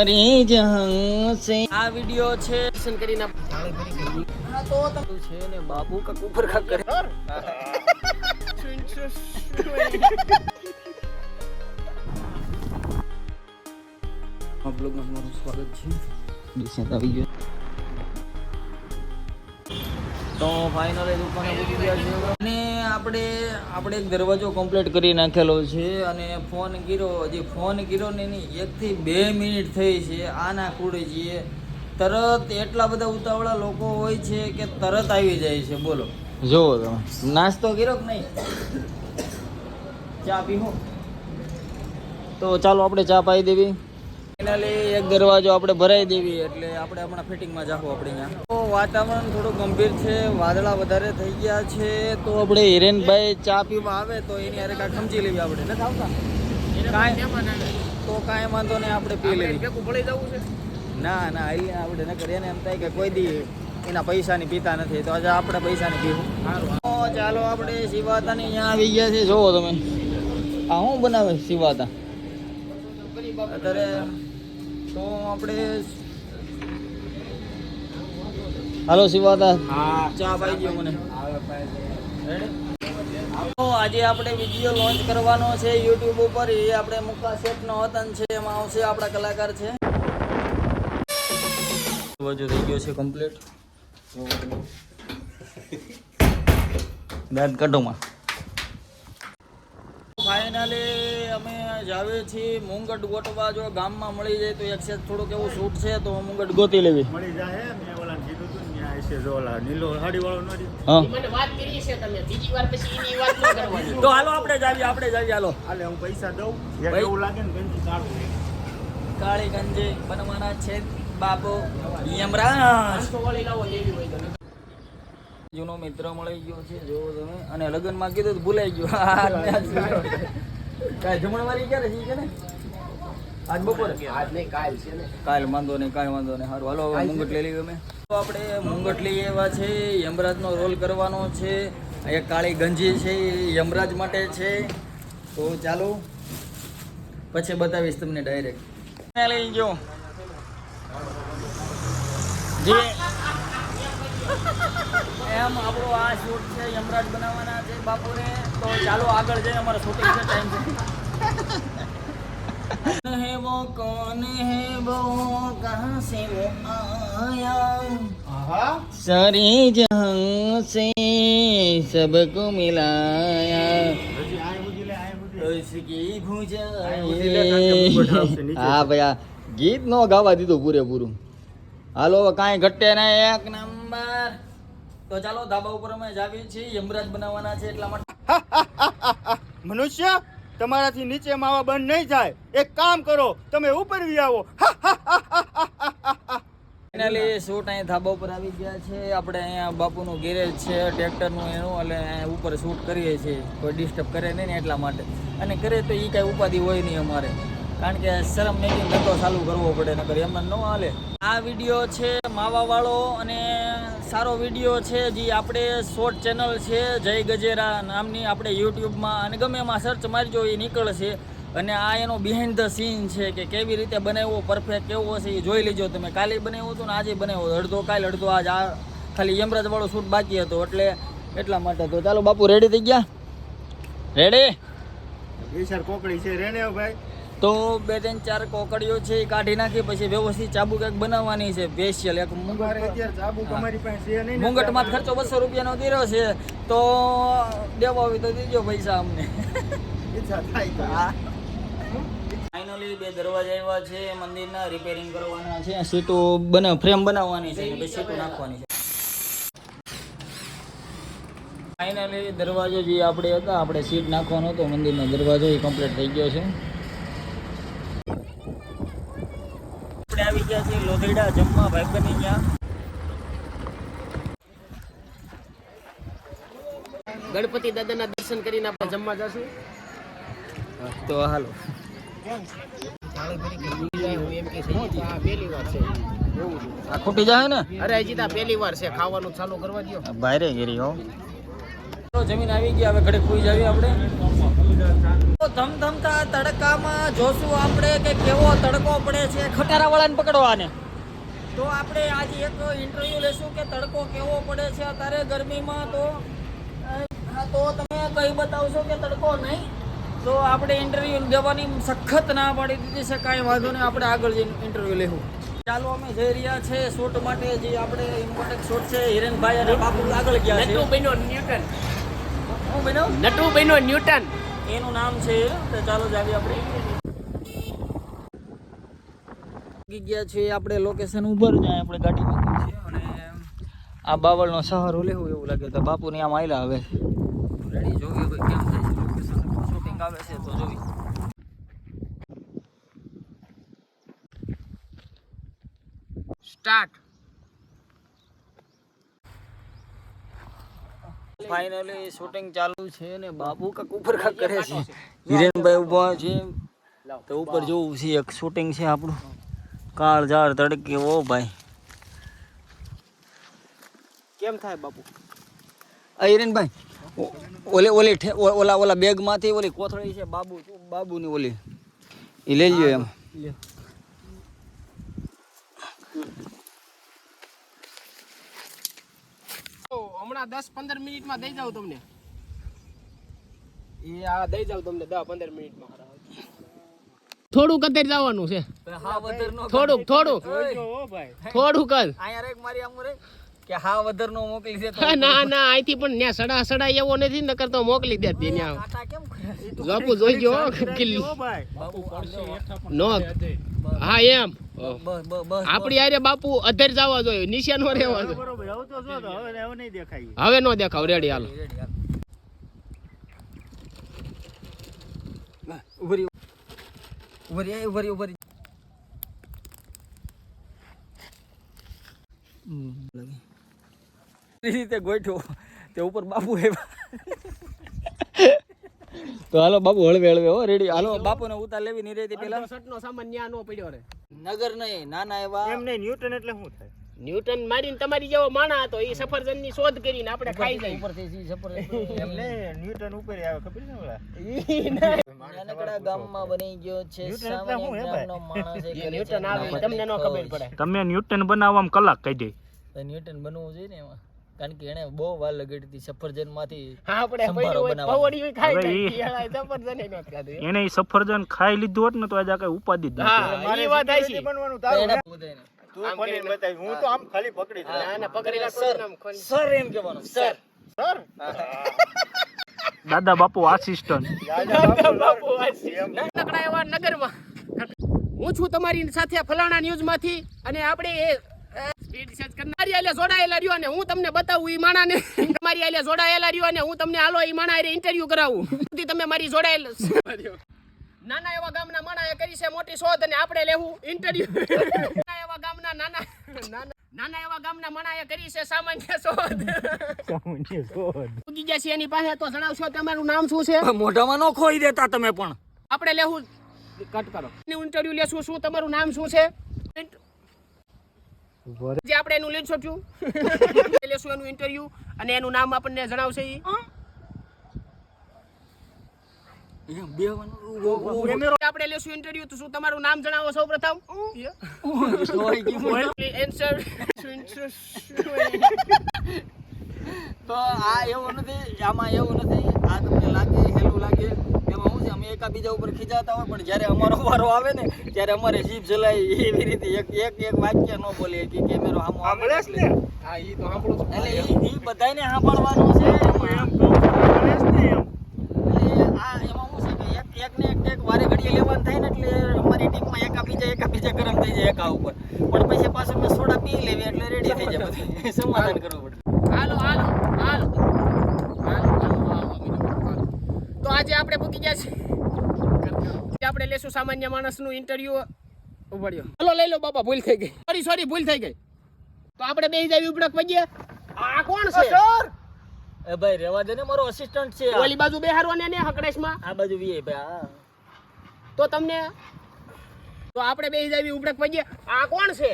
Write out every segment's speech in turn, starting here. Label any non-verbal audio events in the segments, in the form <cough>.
અરે જહાં સે આ વિડિયો છે દર્શન કરીને હા તો તમે છે ને બાબુ કા કુફર કા કરે. આ બ્લોગમાં તમારું સ્વાગત છે. દિશાંત આવી ગયો. તો ફાઇનલી દુકાને પૂછી ગયા છે. અને આપણે આપણે એક દરવાજો કમ્પ્લીટ કરી નાખેલો છે અને ફોન ગીરો હજી ફોન ગીરો ને એની એકથી બે મિનિટ થઈ છે. આના કુડે છીએ તરત એટલા બધા ઉતાવળા લોકો હોય છે કે તરત આવી જાય છે. બોલો. જોવો તમે. નાસ્તો કર્યો કે નહીં? ચા પીવો તો ચાલો આપણે ચા પાઈ દેવી. ફાઇનલી એક દરવાજો આપણે ભરાઈ દેવી. એટલે આપણે હમણાં ફિટિંગમાં જાખું આપણે અહીંયા. વાતાવરણ થોડું ગંભીર છે વાદળા વધારે થઈ ગયા છે તો આપણે હિરેનભાઈ ચા પીવા આવે તો એની અરે કાંઈ સમજી લેવી આપણે નથી આવતા? કાંઈ તો કાંઈ વાંધો નહીં આપણે પી લેવી. જવું છે? ના ના અહીંયા આપણે ન કરીએ ને એમ થાય કે કોઈ દી એના પૈસાની પીતા નથી તો આજે આપણે પૈસાની પીવું. ચાલો આપણે શિવાતાની અહીંયા આવી ગયા છે જોવો તમે. આ શું બનાવે શિવાતા? અત્યારે તો આપણે હાલો શિવાદા હા. ચા પાઈ ગયો મને. આજે આપણે વીડિયો લોન્ચ કરવાનો છે યુટ્યુબ ઉપર. એ આપણે મુક્કા શેઠનો વતન છે એમાં આવશે આપણા કલાકાર છે. બાજુ થઈ ગયો છે કમ્પ્લીટ દાંત કાઢોમાં ફાઇનલી અમે જાવે છીએ મુંગટ ગોટવા જો ગામમાં મળી જાય તો એક્સેસ સેટ થોડુંક એવું શૂટ છે તો મુંગટ ગોતી લેવી. મળી જાય તું ને ત્યાં હશે જો ઓલા નીલો સાડી વાળો નથી હા. મને વાત કરી છે તમે. બીજી વાર પછી એની વાત ન કરવાની. તો હાલો આપણે જાવી આપણે જાવી હાલો. હાલે હું પૈસા દઉં. એવું લાગે ને ગંજી કાઢું કાળી ગંજી બનવાના છે બાબો યમરાજ. જૂનો મિત્ર મળી ગયો છે જો તમે. અને લગ્નમાં કીધું તો ભૂલાઈ ગયો. <laughs> કાંઈ જમણવારી ક્યારે છે કે ને? આજ બપોરે. આજ નહીં કાલ છે ને. કાલ વાંધો નહીં કાંઈ વાંધો નહીં. સારું હાલો હવે મુંગટ લઈ લઈએ અમે. તો આપણે મુંગટ લઈ એવા છે યમરાજનો રોલ કરવાનો છે. એક કાળી ગંજી છે એ યમરાજ માટે છે. તો ચાલો પછી બતાવીશ તમને ડાયરેક્ટ લઈ ગયો જે. એમ આપણો આ શૂટ છે યમરાજ બનાવવાના છે બાપુને. તો ચાલો આગળ જઈએ અમારો શૂટિંગ છે ટાઈમ છે. वो कौन है वो कहाँ से वो आया હા सारे जहां से सबको मिलाया હજી આય બુજી લે આય બુજી उसकी બુજી લે કારણ કે મુંગટ આવશે भुजाएं નીચે. હા ભાઈ આ ગીત નો ગાવા દીધું પૂરેપૂરું હાલો હવે કાંઈ ઘટે ના એક નંબર તો ચાલો ધાબા ઉપર અમે જાવી છીએ યમરાજ બનાવવાના છે એટલા માટે મનુષ્ય તમારાથી નીચે માવા બંધ નહીં થાય. એક કામ કરો, તમે ઉપર વી આવો ફાઇનલી શૂટ અહીં ધાબા ઉપર આવી ગયા છે. આપણે અહીંયા બાપુનું ગેરેજ છે, ટ્રેક્ટરનું એનું, એટલે અહીંયા ઉપર શૂટ કરીએ છીએ. કોઈ ડિસ્ટર્બ કરે નહીં ને એટલા માટે. અને કરે તો એ કાંઈ ઉપાધિ હોય નહીં અમારે. કારણ કે શરમ મેકિંગ ધંધો ચાલુ કરવો પડે, નકર એમ ન હાલે. આ વીડિયો છે માવાવાળો અને સારો વીડિયો છે જે આપણે શોર્ટ ચેનલ છે, જય ગજેરા નામની આપણે યુટ્યુબમાં અને ગમે એમાં સર્ચ મારજો એ નીકળશે. અને આ એનો બિહાઇન્ડ ધ સીન છે કે કેવી રીતે બનાવ્યો પરફેક્ટ કેવો હશે એ જોઈ લેજો તમે. કાલે બનાવ્યો હતો ને આજે બનાવ્યો અડધો કાલે, અડધો આજ આ ખાલી યમરાજવાળો શૂટ બાકી હતો. એટલે એટલા માટે તો. ચાલો બાપુ રેડી થઈ ગયા? રેડી વિશાળ કોકડી છે. રેને ભાઈ. તો બે ત્રણ ચાર કોકડીઓ છે એ કાઢી નાખી પછી વ્યવસ્થિત ચાબુ એક બનાવવાની છે સ્પેશિયલ એક? મુંગટમાં ખર્ચો બસો રૂપિયાનો દીરો છે તો દેવા આવી તો દીજો પૈસા અમને. ફાઇનલી બે દરવાજા આવ્યા છે મંદિરના રિપેરિંગ કરવાના છે સીટો બને ફ્રેમ બનાવવાની છે બે સીટો નાખવાની છે. ફાઇનલી દરવાજો જે આપણે હતા આપણે સીટ નાખવાનો હતો મંદિરનો દરવાજો એ કમ્પ્લીટ થઈ ગયો છે. આવી ગયા છીએ લોધીડા જમવા ભાઈબંધની ત્યાં ગણપતિ દાદાના દર્શન કરીને આપણે જમવા જશું. તો હાલો. હું એમ કે છે આ પહેલી વાર છે એવું છે આ ખોટી જાય ને? અરે હજી તો પહેલી વાર છે ખાવાનું ચાલુ કરવા દો બારે ગેરી હો. તો જમીન આવી ગયા હવે ઘડીક ખુઈ જાવી આપણે. તો ધમધમતા તડકામાં જોશું આપણે કે કેવો તડકો પડે છે. ખટારાવાળાને પકડવાને. તો આપણે આજે એક ઇન્ટરવ્યુ લેશું કે તડકો કેવો પડે છે અત્યારે ગરમીમાં તો. હા, તો તમે કઈ બતાવશો કે તડકો નહીં? તો આપણે ઇન્ટરવ્યુ દેવાની સખત ના પાડી દીધી છે કાંઈ વાંધો નહીં આપણે આગળ જઈને ઇન્ટરવ્યુ લેવું ચાલો અમે જઈ રહ્યા છે શૂટ માટે જે આપણે ઇમ્પોર્ટન્ટ શૂટ છે હિરેનભાઈ અને બાપુ આગળ ગયા છે. નટુ બન્યો ન્યૂટન. હું બનાવ નટુ બન્યો ન્યૂટન. એનું નામ છે તો ચાલો જાવી આપણે. ગયા છે આપણે લોકેશન ઉપર જાય આપણે ગાડી મૂકી છે અને આ બાવળનો સહારો લેવું એવું લાગે તો બાપુની આમ આયલા હવે રેડી જોવી હવે કેમ થાય છે? લોકેશન શોપિંગ આવે છે તો જોવી. સ્ટાર્ટ ફાઇનલી શૂટિંગ ચાલુ છે ને બાબુ કાક ઉપર કાક કરે છે. હિરેનભાઈ ઊભા છે. તો ઉપર જોવું છે એક શૂટિંગ છે આપણું. કાળ ઝાડ તડકે ઓ ભાઈ. કેમ થાય બાપુ આ હિરેનભાઈ ઓલે ઓલે ઓલા ઓલા બેગમાંથી ઓલી કોથળી છે બાબુ બાબુની ઓલી. એ લઈ લ્યો એમ. તો દસ પંદર મિનિટમાં દઈ જાઉં તમને એ આ દઈ જાઉં તમને દસ પંદર મિનિટમાં થોડુંક અત્યારે જવાનું છે હા વધર નો થોડુંક થોડુંક થોડુંક જ કે હા વધર નો મોકલી છે ના ના અહીંથી પણ ત્યાં સડા સડા એવો નથી નકર કરતો મોકલી દે ત્યાં કાંટા બાપુ જોઈ ગયો કિલ્લી નો હા એમ આપડી આરે બાપુ અધેર જવા જોઈએ નીચે નો રહેવા જોઈએ. હવે તો જો તો હવે હવે નહીં દેખાય. હવે નો દેખાવ રેડી હાલો. ઉભરી ઉભરી આય ઉભરી ઉભરી. એ રીતે ગોઠવો તે ઉપર બાપુ આવ્યા તો હાલો બાપુ હળવે હળવે હો રેડી હાલો. બાપુને ઉતાર લેવી નહીં રેતી પેલા. સટનો સામાન ન્યા નો પડ્યો રે. નગર નહીં નાના એવા. એમ નહીં ન્યૂટન એટલે શું થાય? ન્યૂટન મારીને તમારી જેવો માણા હતો એ સફરજનની શોધ કરીને આપણે ખાઈ જાય. ઉપરથી સી સફર એમ નહીં ન્યૂટન ઉપર આવે ખબર છે ઓલા? નાનકડા ગામમાં બની ગયો છે સામાન્ય ગામનો માણસ એ ન્યૂટન આવે તમને નો ખબર પડે. તમે ન્યૂટન બનાવવામાં કલાક કહી તો ન્યૂટન બનવું જોઈએ ને એમાં. કારણ કે એને બહુ વાર લગાડી હતી સફરજનમાંથી હા આપણે હોય ખાઈ જાય સફરજન નહોતું ખાધું. એને સફરજન ખાઈ લીધું હોત ને તો આજે કઈ ઉપાધિ જ હા ઈ વાત આવી છે બનવાનું તારું એને તું કોને બતાવી હું તો આમ ખાલી પકડી ના ના પકડી સર સર એમ કહેવાનું સર સર દાદા બાપુ આસિસ્ટન્ટ બાપુ આસિસ્ટન્ટ નકડા એવા નગરમાં હું છું તમારી સાથે ફલાણા ન્યૂઝમાંથી અને આપણે એ કરનારી આલે જોડાયેલા રહ્યો ને હું તમને બતાવું ઈ માણાને. તમારી આલે જોડાયેલા રહ્યો ને હું તમને હાલો ઈ માણા ઇન્ટરવ્યુ કરાવું. સુધી તમે મારી જોડાયેલ નાના એવા ગામના માણાએ કરી છે મોટી શોધ અને આપણે લેવું ઇન્ટરવ્યુ નાના એવા ગામના નાના નાના નાના એવા ગામના માણાએ કરી છે સામાન્ય શોધ. ઉગી ગયા છે એની પાસે તો જણાવશો તમારું નામ શું છે? મોઢામાં નો ખોઈ દેતા તમે પણ. આપણે લેવું. કટ કરો. ઇન્ટરવ્યુ લેશું શું તમારું નામ શું છે? જે આપણે એનું લીધું છું <laughs> લેશું એનું ઇન્ટરવ્યુ અને એનું નામ આપણને જણાવશે ઈ. આપણે લેશું ઇન્ટરવ્યુ તો શું તમારું નામ જણાવો સૌ પ્રથમ? એન્સર તો આ એવું નથી આમાં એવું નથી. આ તમને લાગે હેલું લાગે એમાં છે અમે એકાબીજા ઉપર ખીજાતા હોય પણ જ્યારે અમારો વારો આવે ને ત્યારે અમારે જીભ જલાય એવી રીતે એક એક એક વાક્ય ન બોલીએ કે કેમેરો આમ સાંભળે છે ને? હા ઈ તો સાંભળું એટલે ઈ ઈ બધાયને સાંભળવાનો છે એમ. કહું સાંભળે છે ને એમ. આ એમાં શું છે કે એક એકને એક એક વારે ઘડીએ લેવાનું થાય ને એટલે અમારી ટીમમાં એકાબીજા એકાબીજા ગરમ થઈ જાય એકા ઉપર. પણ પછી પાછું મેં સોડા પી લેવી એટલે રેડી થઈ જાય બધું. <laughs> સમાધાન કરવું પડે. હાલો હાલો, હાલો, હાલો, હાલો. તો આજે આપણે પૂકી ગયા છીએ. આપણે લેશું સામાન્ય માણસનું ઇન્ટરવ્યુ ઉભડ્યો ચલો લઈ લો બાપા ભૂલ થઈ ગઈ. સોરી સોરી ભૂલ થઈ ગઈ. તો આપણે બે જાવી ઉપડક પડીએ આ કોણ છે? એ ભાઈ રેવા દે ને મારો અસિસ્ટન્ટ છે. ઓલી બાજુ બેહારવાને ને હકડેશમાં. આ બાજુ વીએ ભાઈ. તો તમને તો આપણે બે જાવી ઉપડક પડીએ આ કોણ છે?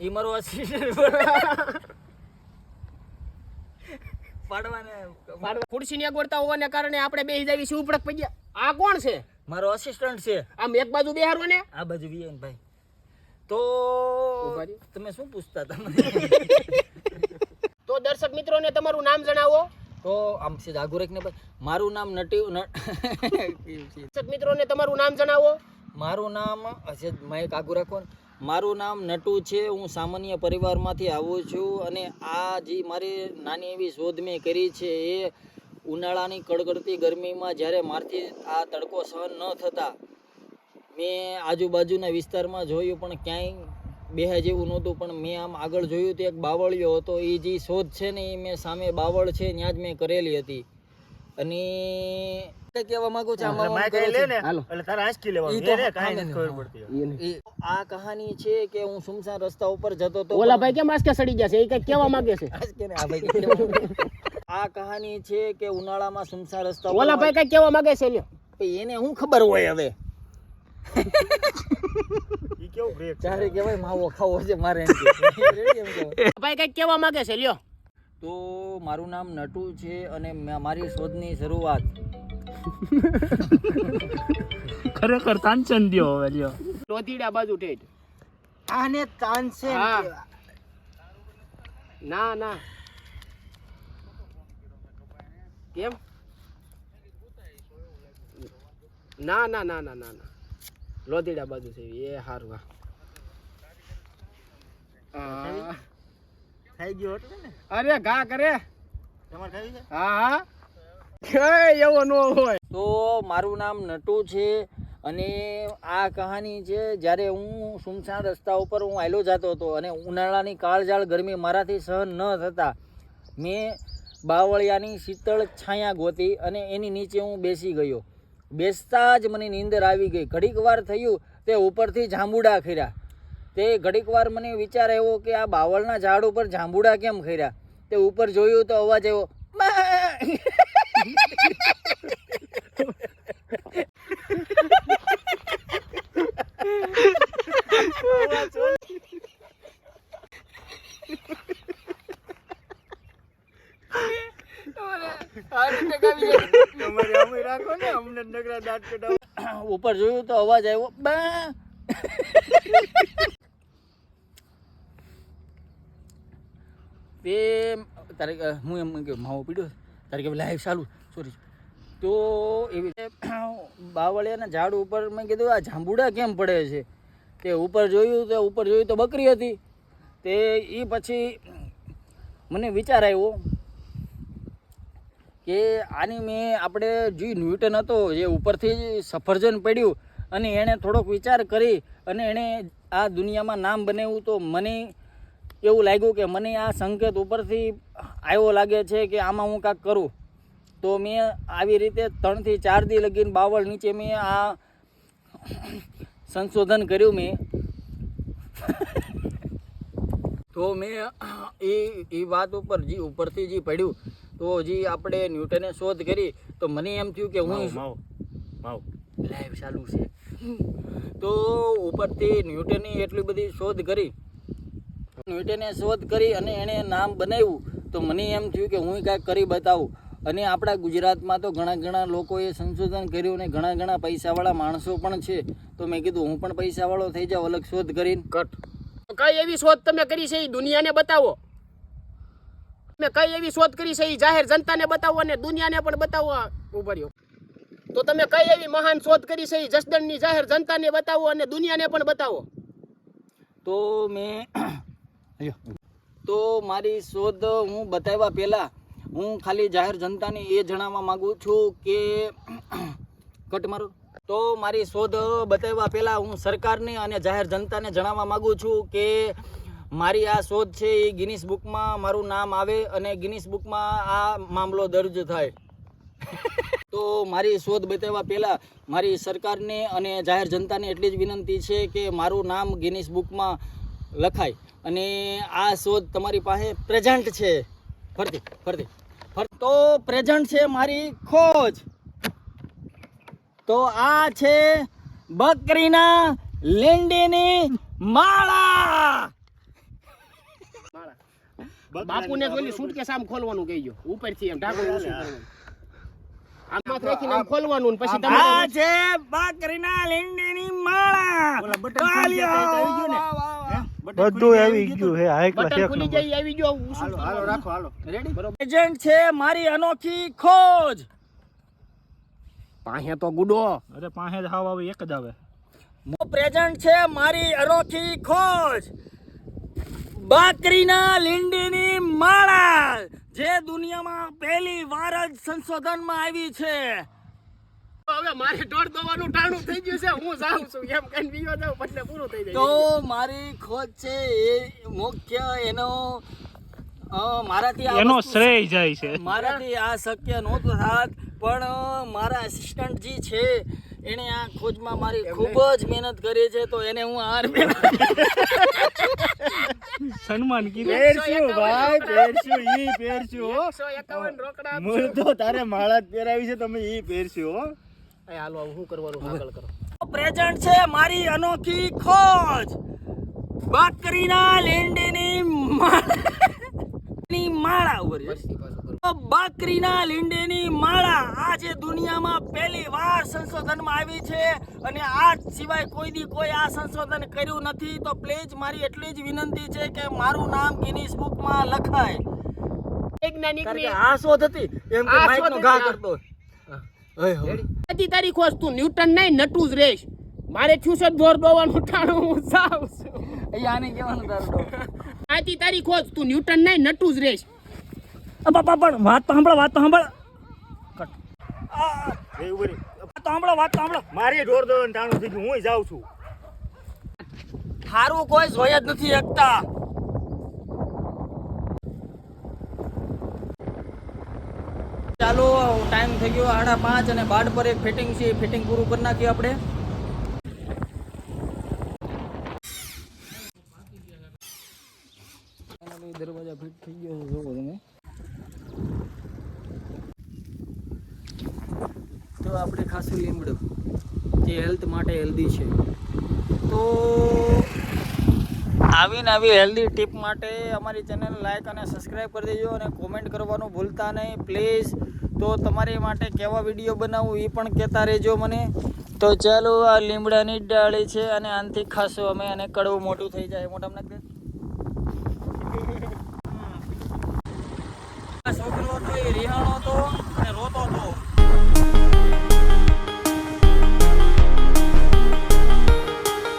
ઈ મારો અસિસ્ટન્ટ પાડવાને ખુરશી ની અગવડતા હોવાને કારણે આપણે બે જાવી ઉપડક પડીએ આ કોણ છે? મારો અસિસ્ટન્ટ છે. આમ એક બાજુ બેહારો ને? આ બાજુ વિયન ભાઈ. તો તમે શું પૂછતા <laughs> તો દર્શક મિત્રોને તમારું નામ જણાવો. તો આમ છે જાગુરેક ને મારું નામ નટી ન- <laughs> દર્શક મિત્રોને તમારું નામ જણાવો. મારું નામ હશે મહેક આગુ રાખો. મારું નામ નટુ છે, હું સામાન્ય પરિવારમાંથી આવું છું અને આ જે મારી નાની એવી શોધ મેં કરી છે એ ઉનાળાની કડકડતી ગરમીમાં જ્યારે મારથી આ તડકો સહન ન થતા, મેં આજુબાજુના વિસ્તારમાં જોયું પણ ક્યાંય બેહા જેવું નહોતું, પણ મેં આમ આગળ જોયું તો એક બાવળિયો હતો. એ જે શોધ છે ને એ મેં સામે બાવળ છે, ત્યાં જ મેં કરેલી હતી. અને કંઈ કહેવા માંગુ છું આમાં કરો લે ને એટલે તારે આંચકી ઈ લેવાનું તો એને કાંઈ નથી ખબર પડતી આ કહાની છે કે હું સુમસાન રસ્તા ઉપર જતો તો ઓલા ભાઈ કેમ આસકે સડી ગયા છે? એ કઈ કેવા માંગે છે. આ કહાની છે કે ઉનાળામાં સુમસાન રસ્તા ઓલા ભાઈ કઈ કેવા માંગે છે લ્યો. એને હું ખબર હોય હવે? ઈ કેવું બ્રેક ચારે કહેવાય માવો ખાવો છે મારે. <laughs> ભાઈ કઈ કેવા માંગે છે લ્યો. તો મારું નામ નટુ છે અને મારી શોધની શરૂઆત <laughs> ખરેખર તાંચન દ્યો હવે લ્યો લોધીડા બાજુ ઠેઠ. આને તાનસે હા. ના ના. કેમ? ના ના ના ના ના ના. લોધીડા બાજુ છે એ હારું હા. આ. થઈ ગયો એટલે ને? અરે ઘા કરે. તમારે ખાવી છે? હા હા. એવો હોય. તો મારું નામ નટુ છે અને આ કહાની છે, જ્યારે હું સુમસાન રસ્તા ઉપર હું આયલો જતો હતો અને ઉનાળાની કાળજાળ ગરમી મારાથી સહન ન થતા, મેં બાવળિયાની શીતળ છાયા ગોતી અને એની નીચે હું બેસી ગયો. બેસતા જ મને નીંદર આવી ગઈ. ઘડીક વાર થયું, તે ઉપરથી જાંબુડા ખર્યા. તે ઘડીક વાર મને વિચાર આવ્યો કે આ બાવળના ઝાડ ઉપર જાંબુડા કેમ ખર્યા? તે ઉપર જોયું તો અવાજ આવ્યો "મા!" તમારે અમે રાખો ને અમને નગરા દાંત કઢાવો ઉપર જોયું તો અવાજ આવ્યો, બા. તે તારે હું એમ કે, માવો પીડ્યો તારે કે લાઈવ ચાલુ સોરી તો એવી રીતે બાવળિયાના ઝાડ ઉપર મેં કીધું, આ જાંબુડા કેમ પડે છે? તે ઉપર જોયું, તો ઉપર જોયું તો બકરી હતી. તે એ પછી મને વિચાર આવ્યો કે આની મેં આપણે જે ન્યૂટન હતો, જે ઉપરથી સફરજન પડ્યું અને એણે થોડોક વિચાર કરી અને એણે આ દુનિયામાં નામ બનાવ્યું તો મને એવું લાગ્યું કે મને આ સંકેત ઉપરથી આવ્યો લાગે છે કે આમાં હું કાંઈક કરું. તો મેં આવી રીતે ત્રણથી ચાર દી લગીને બાવળ નીચે મેં આ સંશોધન કર્યું મેં. તો મેં એ એ વાત ઉપર જે ઉપરથી જે પડ્યું. તો જે આપણે ન્યૂટને શોધ કરી તો મને એમ થયું કે હું લાઈવ ચાલુ છે. તો ઉપરથી ન્યૂટને એટલી બધી શોધ કરી. ન્યૂટને શોધ કરી અને એણે નામ બનાવ્યું. તો મને એમ થયું કે હું કાંઈક કરી બતાવું. અને આપણા ગુજરાતમાં તો ઘણા ઘણા લોકોએ સંશોધન કર્યું અને ઘણા ઘણા પૈસાવાળા માણસો પણ છે. તો મેં કીધું હું પણ પૈસાવાળો થઈ જાઉં અલગ શોધ કરીને. કટ કઈ એવી શોધ તમે કરી છે એ દુનિયાને બતાવો? તમે કઈ એવી શોધ કરી છે એ જાહેર જનતાને બતાવો અને દુનિયાને પણ બતાવો રહ્યો. તો તમે કઈ એવી મહાન શોધ કરી છે એ જસદણની જાહેર જનતાને બતાવો અને દુનિયાને પણ બતાવો? તો મેં તો મારી શોધ હું બતાવ્યા પહેલાં હું ખાલી જાહેર જનતાને એ જણાવવા માગું છું કે <clears throat> કટ મારો. તો મારી શોધ બતાવવા પહેલાં હું સરકારને અને જાહેર જનતાને જણાવવા માગું છું કે મારી આ શોધ છે એ ગિનિસ બુકમાં મારું નામ આવે અને ગિનિસ બુકમાં આ મામલો દર્જ થાય. <laughs> તો મારી શોધ બતાવવા પહેલાં મારી સરકારને અને જાહેર જનતાને એટલી જ વિનંતી છે કે મારું નામ ગિનિસ બુકમાં લખાય. અને આ શોધ તમારી પાસે પ્રેઝન્ટ છે. ફરતી ફરતી. ફર તો પ્રેઝન્ટ છે મારી ખોજ. તો આ છે બકરીના લેંડીની માળા. બાપુને ઓલી સુટકેસ આમ ખોલવાનું કહીજો. ઉપરથી એમ ઢાંકણું ઊંચું કરવાનું. આમાં રાખીને આમ ખોલવાનું પછી આ છે બકરીના લીંડીની માળા. ઓલા બટન આવી ગયું ને હે? બટન બધું આવી ગયું હે હાઈ ક્લાસ એક ખુલી નંબર જાય આવી ગયો હું શું હાલો હાલો રાખો હાલો. રેડી બરોબર. એજન્ટ છે મારી અનોખી ખોજ. પાહે તો ગુડો. અરે પાહે જ હાવ આવે એક જ આવે. પ્રેઝન્ટ છે મારી અનોખી ખોજ. બાકરીના લીંડીની માળા જે દુનિયામાં પહેલી વાર જ સંશોધનમાં આવી છે. હવે મારે દોડ દોવાનું ટાણું થઈ ગયું છે હું જાઉં છું. એમ કઈ બીજો જાઉં એટલે પૂરું થઈ જાય. તો મારી ખોજ છે એ મુખ્ય એનો મારાથી આ એનો શ્રેય જાય છે. મારાથી આ શક્ય નહોતું થાત પણ મારા assistant જે છે એને આ ખોજમાં મારી ખૂબ જ મહેનત કરી છે તો એને હું હાર સન્માન કીધું. ભાઈ પહેરશું ઈ પહેરશું એકાવન રોકડા મૂળ તો તારે માળા જ પહેરાવી છે તમે ઈ પહેરશું હો. હાલો હવે કરવાનું? આગળ કરો. પ્રેઝન્ટ છે મારી અનોખી ખોજ. બાકરીના લીંડીની ની માળા ઉપર. છે. પછી પાછું કરો. તો બાકરીના લીંડેની માળા. આજે દુનિયામાં પહેલી વાર સંશોધનમાં આવી છે અને આ સિવાય કોઈ દી કોઈ આ સંશોધન કર્યું નથી. તો પ્લીઝ મારી એટલી જ વિનંતી છે કે મારું નામ ગિનીસ બુકમાં લખાય. કારણ વૈજ્ઞાનિકની આ શોધ હતી. એમ કે માઇકનો ઘા કરતો હય. હય. આજની તારીખ વસ્તુ ન્યૂટન નહીં નટુ જ રેશ. મારે થયું છે દોર દોવાનું ટાણું હું સાવ છું. અહીંયા આને કહેવાનું તારું તારીખ હોત તું ન્યૂટન નહીં નટુ જ રેશ. બાપા પણ વાત તો સાંભળો વાત તો સાંભળ. એ ઊભી રહી. તો સાંભળો વાત તો સાંભળો. મારી ઢોર દોડવાનું ટાણું થઈ ગયું હું જાઉં છું. થારું કોઈ જોઈ જ નથી શકતા ચાલો ટાઈમ થઈ ગયો સાડા પાંચ અને બાર પર એક ફિટિંગ છે ફિટિંગ પૂરું કરી નાખીએ આપણે. દરવાજા ફિટ થઈ ગયો જોવો તમે. તો આપણે ખાસું લીમડું, જે હેલ્થ માટે હેલ્ધી છે. તો આવી હેલ્ધી ટીપ માટે અમારી ચેનલ લાઈક અને સબસ્ક્રાઈબ કરી દેજો અને કોમેન્ટ કરવાનું ભૂલતા નહીં. પ્લીઝ તો તમારી માટે કેવા વીડિયો બનાવું એ પણ કહેતા રહેજો મને. તો ચાલો, આ લીમડાની જ ડાળી છે અને આનથી ખાસું અમે અને કડવું મોટું થઈ જાય. મોટા નાખ છોકરો હતો, એ રિહાણો હતો.